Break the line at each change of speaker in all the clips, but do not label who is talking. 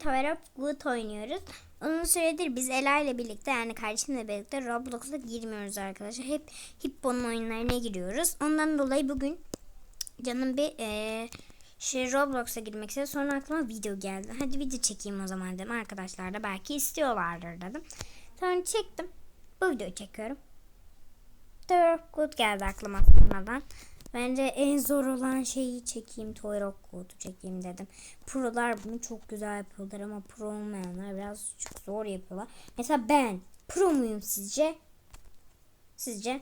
Tower of Good oynuyoruz. Uzun süredir biz Ela ile birlikte yani kardeşimle birlikte Roblox'a girmiyoruz arkadaşlar. Hep Hippo'nun oyunlarına giriyoruz. Ondan dolayı bugün canım bir eee şey Roblox'a girmek istedi. Sonra aklıma video geldi. Hadi video çekeyim o zaman dedim. Arkadaşlar da belki istiyorlardır dedim. Sonra çektim. Bu videoyu çekiyorum. Tower of Good geldi aklıma sonradan. Bence en zor olan şeyi çekeyim. Tower of Good'u çekeyim dedim. Prolar bunu çok güzel yapıyorlar ama pro olmayanlar biraz çok zor yapıyorlar. Mesela ben pro muyum sizce? Sizce?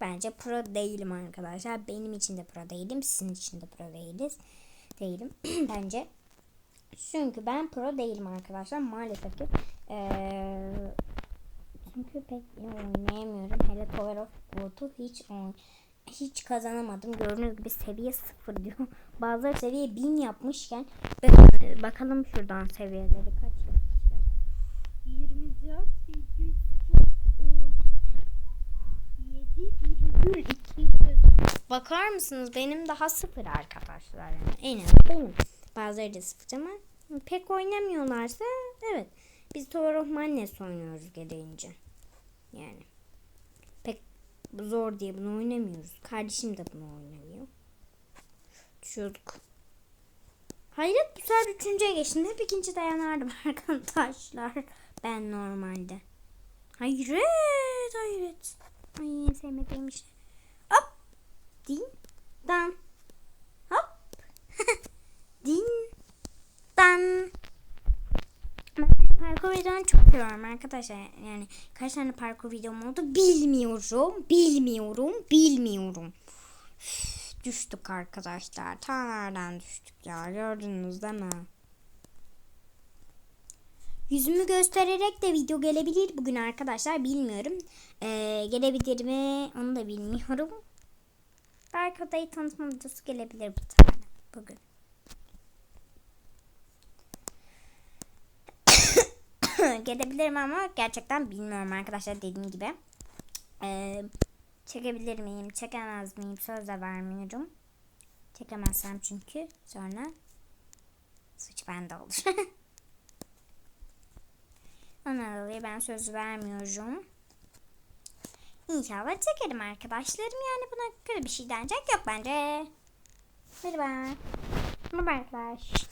Bence pro değilim arkadaşlar. Benim için de pro değilim. Sizin için de pro değiliz. Değilim. Bence. Çünkü ben pro değilim arkadaşlar. Maalesef ki. Ee, çünkü pek oynayamıyorum. Hele Tower of God'u hiç oyn hiç kazanamadım. Gördüğünüz gibi seviye 0 diyor. Bazıları seviye 1000 yapmışken ben- bakalım şuradan seviyeleri kaç yapmışlar. 24 virgül 7 virgül 200. Bakar mısınız? Benim daha sıfır arkadaşlar. Yani. En az benim. Bazıları da sıfır ama pek oynamıyorlarsa evet. Biz Tower of Madness oynuyoruz gereğince. Yani zor diye bunu oynamıyoruz. Kardeşim de bunu oynamıyor. Düşüyorduk. Hayret bu sefer üçüncüye geçtim. Hep ikinci dayanardım arkadaşlar. Ben normalde. Hayret hayret. Ay sevmediğim şey. Hop. Din. Dan. Hop. Din. Dan. Parkur videolarını çok seviyorum arkadaşlar. Yani kaç tane parkur videom oldu bilmiyorum. Bilmiyorum. Bilmiyorum. Düştük arkadaşlar. Ta nereden düştük ya. Gördünüz değil mi? Yüzümü göstererek de video gelebilir bugün arkadaşlar. Bilmiyorum. Ee, gelebilir mi? Onu da bilmiyorum. Belki odayı tanıtma videosu gelebilir bir tane bugün. Gelebilirim ama gerçekten bilmiyorum arkadaşlar dediğim gibi. Ee, çekebilir miyim, çekemez miyim söz de vermiyorum. Çekemezsem çünkü sonra suç bende olur. Ondan dolayı ben söz vermiyorum. İnşallah çekerim arkadaşlarım yani buna kötü bir şey denecek yok bence. Merhaba. Merhaba arkadaş.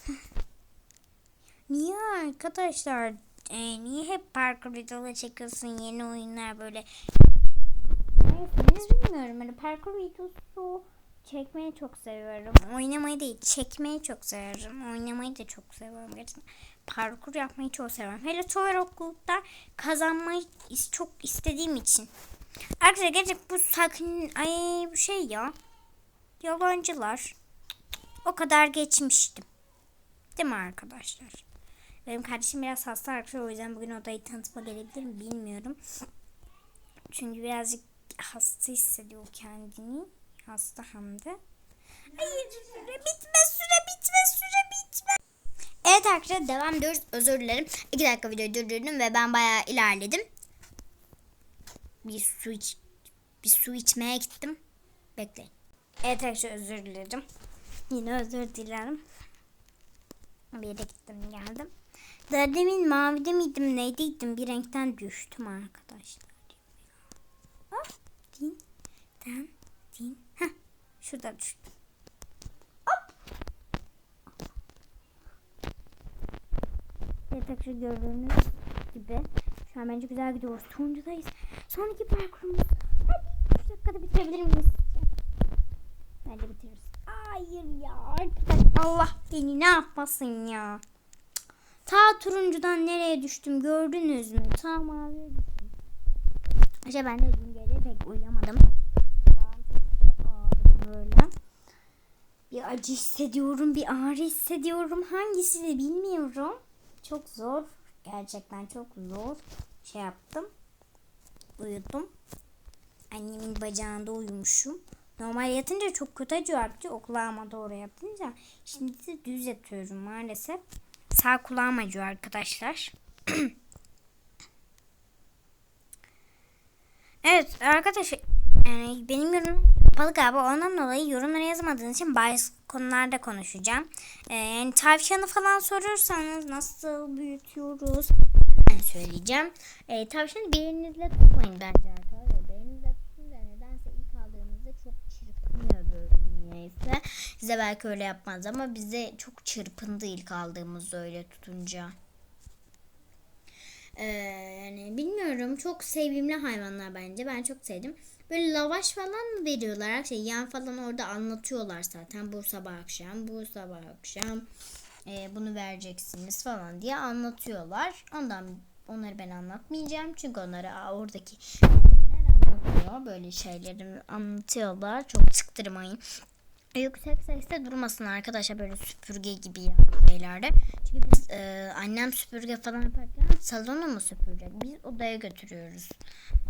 Niye arkadaşlar? E, niye hep parkur videoları çekiyorsun yeni oyunlar böyle? Neyse bilmiyorum. Böyle parkur videosu çekmeyi çok seviyorum. Oynamayı değil çekmeyi çok seviyorum. Oynamayı da çok seviyorum gerçekten. Parkur yapmayı çok seviyorum. Hele Gold'da kazanmayı çok istediğim için. Arkadaşlar gerçek bu sakın ay bu şey ya. Yalancılar. O kadar geçmiştim. Değil mi arkadaşlar? Benim kardeşim biraz hasta arkadaşlar o yüzden bugün odayı tanıtma gelebilir mi bilmiyorum. Çünkü birazcık hasta hissediyor kendini. Hasta hem de. Hayır süre bitme süre bitme süre bitme. Evet arkadaşlar devam ediyoruz. Özür dilerim. 2 dakika videoyu durdurdum ve ben bayağı ilerledim. Bir su iç bir su içmeye gittim. Bekleyin. Evet arkadaşlar özür dilerim. Yine özür dilerim. Bir yere gittim geldim. Daha demin mavide miydim neydiydim bir renkten düştüm arkadaşlar. Hop din den din. Heh, şurada düştüm. Hop. Evet arkadaşlar gördüğünüz gibi şu an bence güzel gidiyoruz. Sonuncudayız. Sonraki parkurumuz. Hadi 3 dakikada bitirebilir miyiz? Bence bitiririz. Hayır ya arkadaş Allah beni ne yapmasın ya. Ta turuncudan nereye düştüm gördünüz mü? Ta maviye düştüm. İşte ben de dün gece pek uyuyamadım. Böyle. Bir acı hissediyorum, bir ağrı hissediyorum. Hangisi de bilmiyorum. Çok zor. Gerçekten çok zor. Şey yaptım. Uyudum. Annemin bacağında uyumuşum. Normal yatınca çok kötü acıyor artık. O kulağıma doğru yatınca. Şimdi de düz yatıyorum maalesef. Sağ kulağım acıyor arkadaşlar. evet arkadaşlar yani benim yorumum kapalı galiba. Ondan dolayı yorumlara yazmadığınız için bazı konularda konuşacağım. Ee, yani tavşanı falan sorursanız nasıl büyütüyoruz ben söyleyeceğim. Ee, tavşanı bir elinizle tutmayın bence arkadaşlar. Bir elinizle tutunca nedense ilk aldığınızda çok çırpınıyor niyeyse. Size belki öyle yapmaz ama bize çok çırpındı ilk aldığımızda öyle tutunca. Ee, yani bilmiyorum çok sevimli hayvanlar bence. Ben çok sevdim. Böyle lavaş falan mı veriyorlar? Her şey yan falan orada anlatıyorlar zaten. Bu sabah akşam, bu sabah akşam e, bunu vereceksiniz falan diye anlatıyorlar. Ondan onları ben anlatmayacağım. Çünkü onları aa, oradaki anlatıyor. Böyle şeyleri anlatıyorlar. Çok sıktırmayın. Yüksek sesle durmasın arkadaşlar böyle süpürge gibi yani şeylerde. Çünkü biz e, annem süpürge falan yaparken salonu mu süpürecek? Biz odaya götürüyoruz.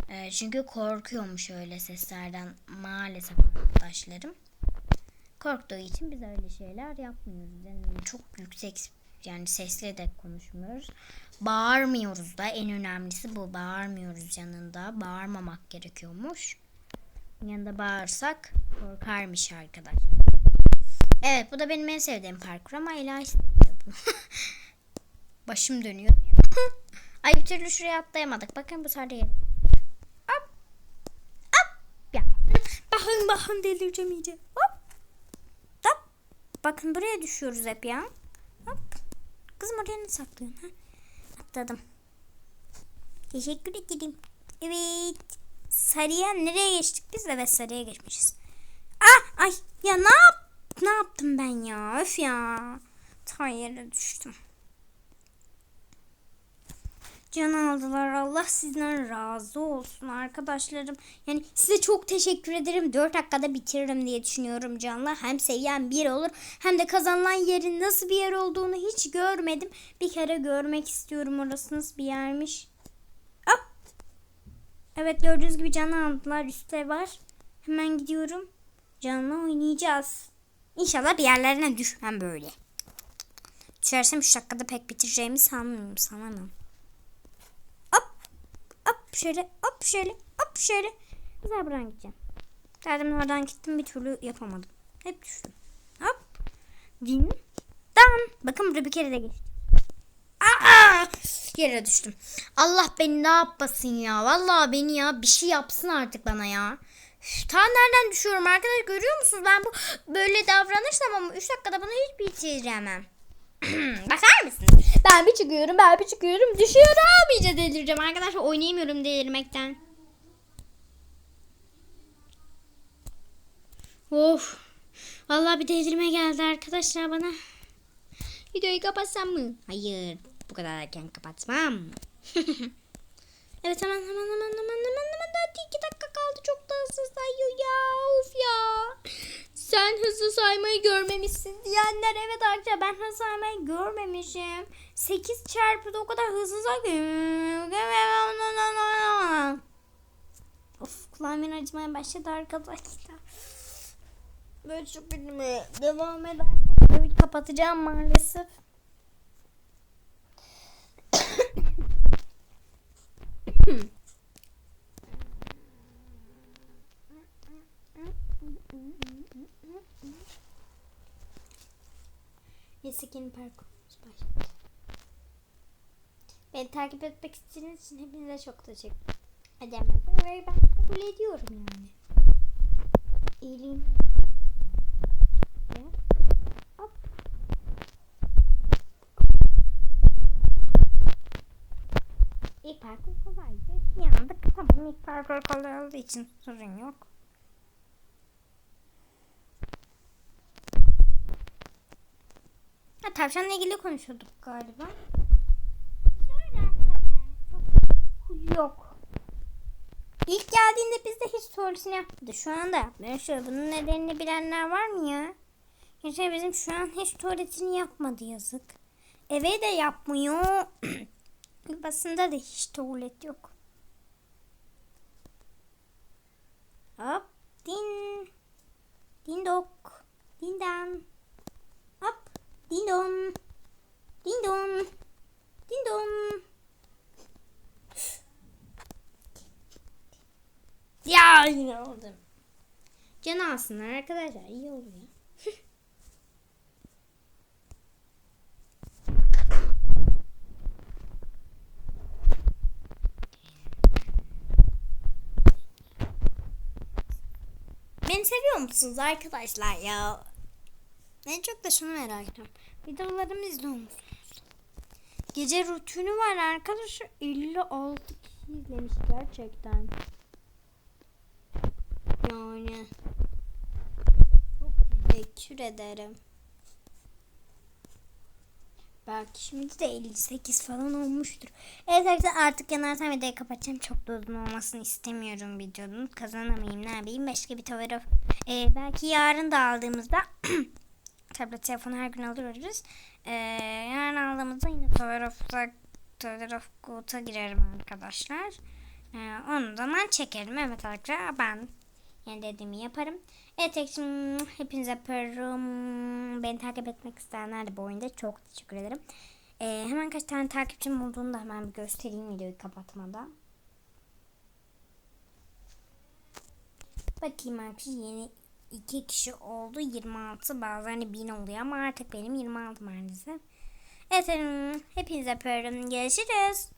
E, çünkü korkuyormuş öyle seslerden maalesef arkadaşlarım. Korktuğu için biz öyle şeyler yapmıyoruz. Yani çok yüksek yani sesle de konuşmuyoruz. Bağırmıyoruz da en önemlisi bu. Bağırmıyoruz yanında. Bağırmamak gerekiyormuş. Yanında bağırsak korkarmış arkadaş. Evet bu da benim en sevdiğim parkur ama Ela. Başım dönüyor. Ay bir türlü şuraya atlayamadık. Bakın bu de yerim. Hop. Hop. Ya. Bakın bakın delireceğim iyice. Hop. Hop. Bakın buraya düşüyoruz hep ya. Hop. Kızım oraya ne saklıyorsun? Ha? Atladım. Teşekkür ederim. Evet. Sarıya nereye geçtik biz? Evet sarıya geçmişiz. Ah ay ya ne yap ne yaptım ben ya? Öf ya. Ta yere düştüm. Can aldılar. Allah sizden razı olsun arkadaşlarım. Yani size çok teşekkür ederim. 4 dakikada bitiririm diye düşünüyorum canlı. Hem seviyen bir olur hem de kazanılan yerin nasıl bir yer olduğunu hiç görmedim. Bir kere görmek istiyorum orası nasıl bir yermiş. Evet gördüğünüz gibi canlı aldılar. Üstte var. Hemen gidiyorum. Canlı oynayacağız. İnşallah bir yerlerine düşmem böyle. Düşersem 3 dakikada pek bitireceğimi sanmıyorum. Sanamam. Hop. Hop şöyle. Hop şöyle. Hop şöyle. Güzel buradan gideceğim. Derdim oradan gittim bir türlü yapamadım. Hep düştüm. Hop. Din. Dan. Bakın burada bir kere de geçtim. Yere düştüm. Allah beni ne yapmasın ya. Vallahi beni ya bir şey yapsın artık bana ya. Ta nereden düşüyorum arkadaşlar görüyor musunuz? Ben bu böyle davranırsam ama 3 dakikada bunu hiç bitiremem. Bakar mısınız? Ben bir çıkıyorum ben bir çıkıyorum düşüyorum iyice delireceğim arkadaşlar oynayamıyorum delirmekten. Of. Vallahi bir delirme geldi arkadaşlar bana. Videoyu kapatsam mı? Hayır. Bu kadar erken kapatmam. evet hemen hemen hemen hemen hemen hemen daha iki dakika kaldı. Çok da hızlı sayıyor ya. Of ya. Sen hızlı saymayı görmemişsin diyenler. Evet arkadaşlar ben hızlı saymayı görmemişim. 8 çarpı da o kadar hızlı sayıyor. Of kulağım yine acımaya başladı arkadaşlar. Böyle çok bilmeye devam videoyu kapatacağım maalesef. Neyse ki yeni parkurumuz başladı. Beni takip etmek istediğiniz için hepinize çok teşekkür ederim. Ben kabul ediyorum yani. İyiliğim. İlk parkur kolaydı. Yandık. Tamam ilk parkur kolay olduğu için sorun yok. Ha, tavşanla ilgili konuşuyorduk galiba. Yok. İlk geldiğinde bizde hiç sorusunu yapmadı. Şu anda yapmıyor. Şöyle bunun nedenini bilenler var mı ya? Geçen bizim şu an hiç tuvaletini yapmadı yazık. Eve de yapmıyor. Basında da hiç tuvalet yok. Hop. Din. Din dok. Din dan. Hop. Din dom. Din dom. Din dom. Ya yine oldu. Can alsınlar arkadaşlar. iyi oluyor. seviyor musunuz arkadaşlar ya? En çok da şunu merak ediyorum. Videolarımı izliyor musunuz? Gece rutini var arkadaşlar. 56 kişi izlemiş gerçekten. Yani. Çok teşekkür ederim. Belki şimdi de 58 falan olmuştur. Evet arkadaşlar artık yanarsan videoyu kapatacağım. Çok da uzun olmasını istemiyorum videonun. Kazanamayayım ne yapayım. Başka bir tavır. Ee, belki yarın da aldığımızda tablet telefonu her gün alıyoruz. Ee, yarın aldığımızda yine Tower of, Tower of God'a girerim arkadaşlar. Ee, onu zaman çekerim. Evet arkadaşlar ben yani dediğimi yaparım. Evet şimdi hepinize yaparım. Beni takip etmek isteyenler de bu oyunda çok teşekkür ederim. Ee, hemen kaç tane takipçim olduğunu da hemen bir göstereyim videoyu kapatmadan. Bakayım arkadaşlar yeni iki kişi oldu. 26 bazen 1000 oluyor ama artık benim 26 maalesef. Evet hepinize öpüyorum. Görüşürüz.